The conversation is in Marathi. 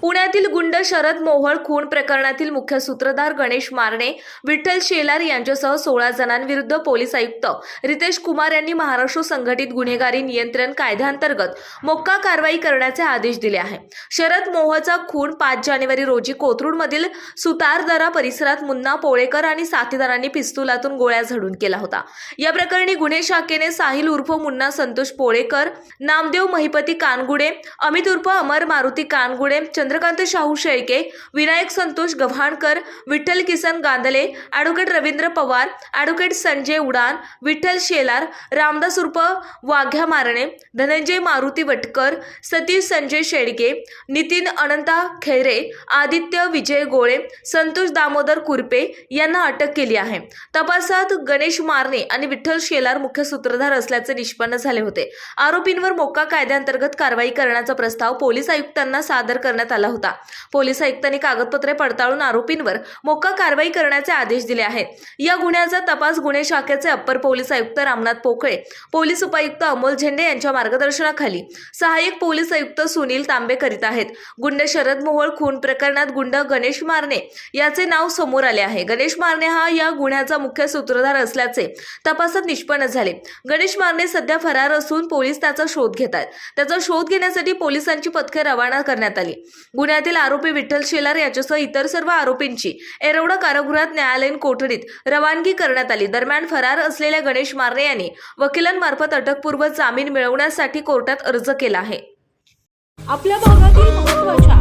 पुण्यातील गुंड शरद मोहोळ खून प्रकरणातील मुख्य सूत्रधार गणेश मारणे विठ्ठल शेलार यांच्यासह सोळा जणांविरुद्ध पोलीस आयुक्त रितेश कुमार यांनी महाराष्ट्र संघटित गुन्हेगारी नियंत्रण कायद्याअंतर्गत मोक्का कारवाई करण्याचे आदेश दिले आहे. शरद मोहळचा खून पाच जानेवारी रोजी कोथरूडमधील सुतारदरा परिसरात मुन्ना पोळेकर आणि साथीदारांनी पिस्तुलातून गोळ्या झडून केला होता. या प्रकरणी गुन्हे शाखेने साहिल उर्फ मुन्ना संतोष पोळेकर नामदेव महिपती कानगुडे अमित उर्फ अमर मारुती कानगुडे चंद्रकांत शाहू शेळके विनायक संतोष गव्हाणकर विठ्ठल किसन गांधले ॲडव्होकेट रवींद्र पवार ॲडव्होकेट संजय उडान विठ्ठल शेलार रामदास उर्फ वाघ्या मारणे धनंजय मारुती वटकर सतीश संजय शेळके नितीन अनंता खैरे आदित्य विजय गोळे संतोष दामोदर कुरपे यांना अटक केली आहे. तपासात गणेश मारणे आणि विठ्ठल शेलार मुख्य सूत्रधार असल्याचे निष्पन्न झाले होते. आरोपींवर मोक्का कायद्याअंतर्गत कारवाई करण्याचा प्रस्ताव पोलीस आयुक्तांना सादर करण्यात आला. होता. पोलीस आयुक्तांनी कागदपत्रे पडताळून आरोपींवर मोका कारवाई करण्याचे आदेश दिले आहेत. या गुन्ह्याचा तपास गुन्हे शाखेचे अप्पर पोलीस आयुक्त रामनाथ पोकळे पोलीस उपायुक्त अमोल झेंडे यांच्या मार्गदर्शनाखाली सहाय्यक पोलीस आयुक्त सुनील तांबे करीत आहेत. गुंड शरद मोहोळ खून प्रकरणात गुंड गणेश मारणे याचे नाव समोर आले आहे. गणेश मारणे हा या गुन्ह्याचा मुख्य सूत्रधार असल्याचे तपासात निष्पन्न झाले. गणेश मारणे सध्या फरार असून पोलीस त्याचा शोध घेत आहेत. त्याचा शोध घेण्यासाठी पोलिसांची पथके रवाना करण्यात आली. गुन्ह्यातील आरोपी विठ्ठल शेलार याच्यासह इतर सर्व आरोपींची एरवडा कारागृहात न्यायालयीन कोठडीत रवानगी करण्यात आली. दरम्यान फरार असलेल्या गणेश मारणे यांनी वकिलांमार्फत अटकपूर्व जामीन मिळवण्यासाठी कोर्टात अर्ज केला आहे. आपल्या भागातील महत्त्वाच्या